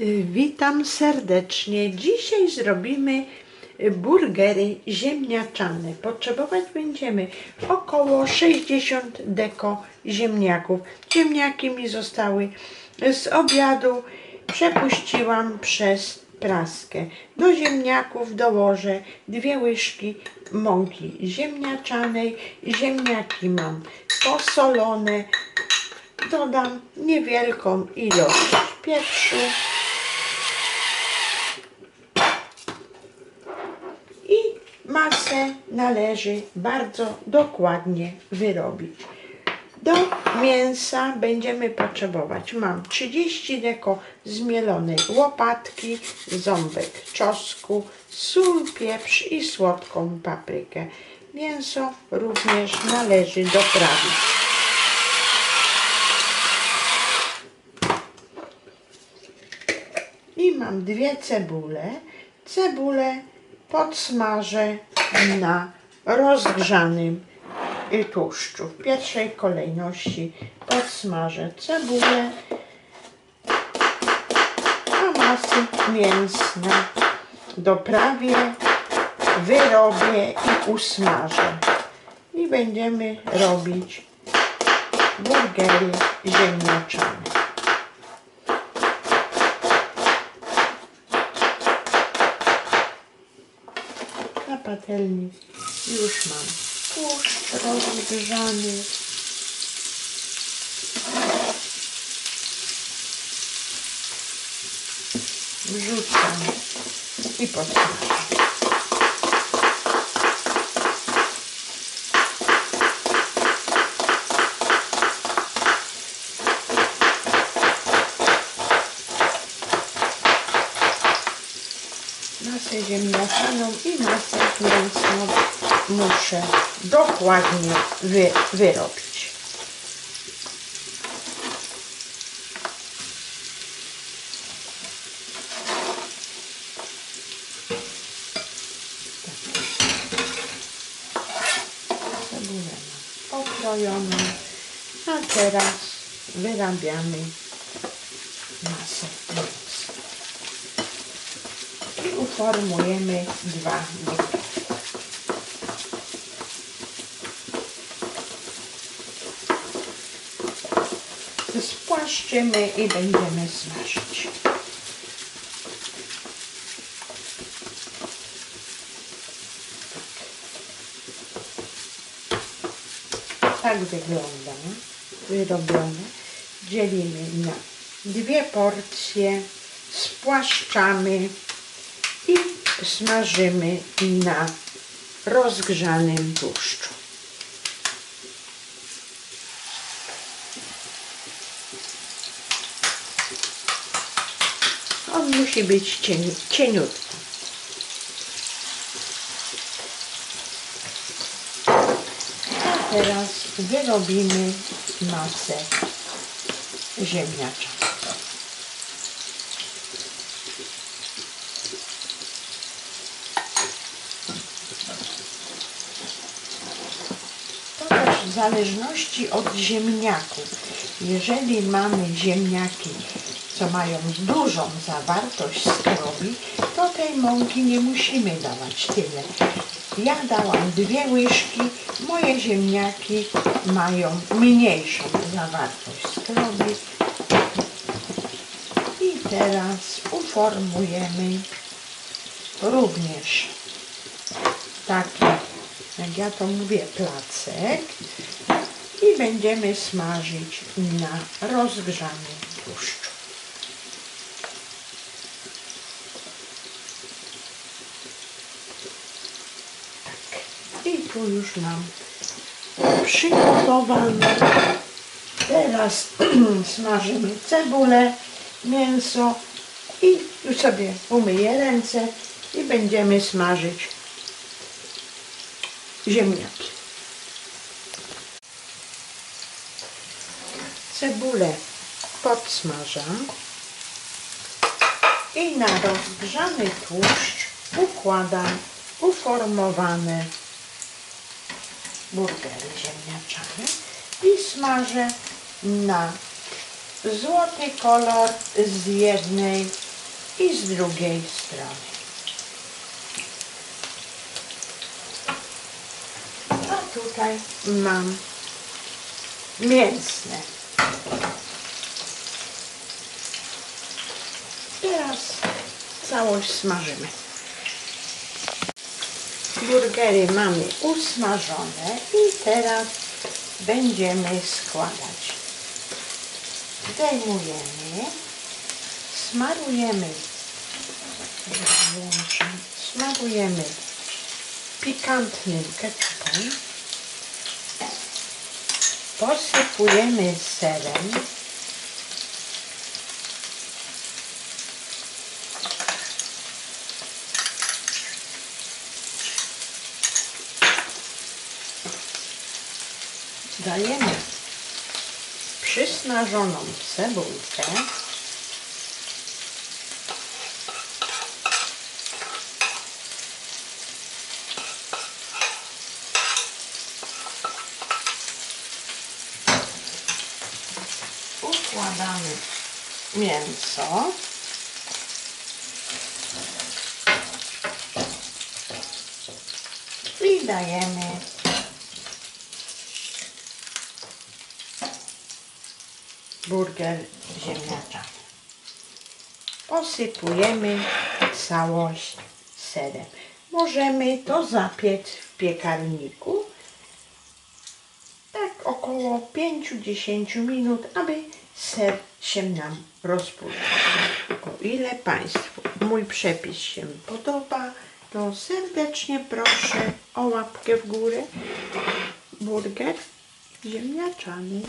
Y, Witam serdecznie. Dzisiaj zrobimy burgery ziemniaczane. Potrzebować będziemy około 60 deko ziemniaków. Ziemniaki mi zostały z obiadu. Przepuściłam przez praskę. Do ziemniaków dołożę dwie łyżki mąki ziemniaczanej. Ziemniaki mam posolone. Dodam niewielką ilość pieprzu. I masę należy bardzo dokładnie wyrobić. Do mięsa będziemy potrzebować. Mam 30 deko zmielonej łopatki, ząbek czosnku, sól, pieprz i słodką paprykę. Mięso również należy doprawić. I mam dwie cebule. Cebulę podsmażę na rozgrzanym tłuszczu. W pierwszej kolejności podsmażę cebulę, a masy mięsne doprawię, wyrobię i usmażę. I będziemy robić burgery ziemniaczane. Patelni już mam tłuszcz rozgrzany. Wrzucam i podsmażam. masę ziemniaczaną i masę mięsną muszę dokładnie wy, wyrobić. Cebulę pokrojoną, a teraz wyrabiamy masę i uformujemy dwa burgery. Spłaszczymy i będziemy smażyć. Tak wygląda wyrobione. Dzielimy na dwie porcje, spłaszczamy i smażymy na rozgrzanym tłuszczu. On musi być cieni, cieniutki. A teraz wyrobimy masę ziemniaczaną. To też w zależności od ziemniaków. Jeżeli mamy ziemniaki, co mają dużą zawartość skrobi, to tej mąki nie musimy dawać tyle. Ja dałam dwie łyżki, moje ziemniaki mają mniejszą zawartość skrobi. I teraz uformujemy również taki jak ja to mówię, placek i będziemy smażyć na rozgrzanym tłuszczu. Tak. I tu już mam przygotowane. Teraz smażymy cebulę, mięso i już sobie umyję ręce i będziemy smażyć ziemniaki. Cebulę podsmażam i na rozgrzany tłuszcz układam uformowane burgery ziemniaczane i smażę na złoty kolor z jednej i z drugiej strony. A tutaj mam mięsne. Teraz całość smażymy. Burgery mamy usmażone i teraz będziemy składać. Zdejmujemy, smarujemy, smarujemy pikantnym ketchupem, posypujemy serem, dajemy przysmażoną cebulkę. Układamy mięso. I dajemy burger ziemniaczany. Posypujemy całość serem. Możemy to zapiec w piekarniku tak około 5-10 minut, aby ser się nam rozpuścił. O ile Państwu mój przepis się podoba, to serdecznie proszę o łapkę w górę. Burger ziemniaczany.